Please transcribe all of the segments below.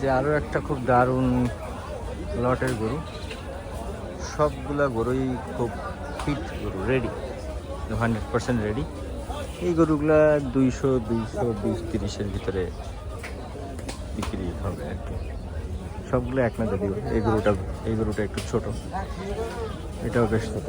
যে আরও একটা খুব দারুণ লটের গরু। সবগুলা গরুই খুব ফিট গরু রেডি হান্ড্রেড পার্সেন্ট রেডি এই গরুগুলা দুইশো দুইশো বিশ তিরিশের ভিতরে বিক্রি হবে আর কি। সবগুলো এক না যদিও এই গরুটা এই গরুটা একটু ছোট। এটাও বেশ ছোট।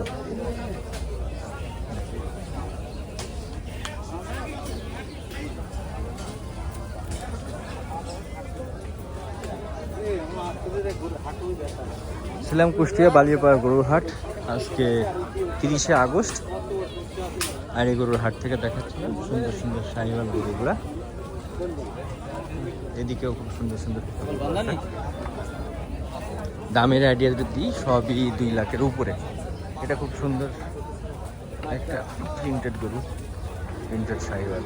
ছিলাম কুষ্টিয়া বালিয়াপাড়া গরুর হাট আজকে তিরিশে আগস্ট। আর এই গরুর হাট থেকে দেখাচ্ছিলাম সুন্দর সুন্দর শাহিওয়াল গরুগুলা। এদিকেও খুব সুন্দর সুন্দর দামের আইডিয়া যদি সবই দুই লাখের উপরে। এটা খুব সুন্দর একটা প্রিন্টেড গরু প্রিন্টেড শাহিওয়াল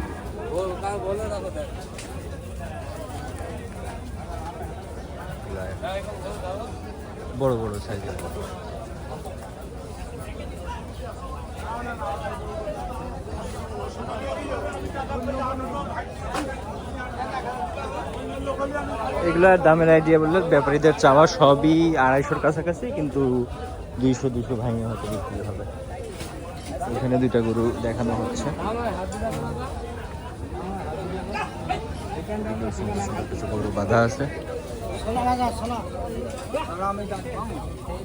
বড় বড় সাইজের এগুলার দামের আইডিয়া বললে ব্যাপারীদের চাওয়া সবই আড়াইশোর কাছাকাছি, কিন্তু দুইশো দুইশো ভাঙে হয়তো বিক্রি হবে। এখানে দুইটা গরু দেখানো হচ্ছে। কিছু গরু বাধা আছে।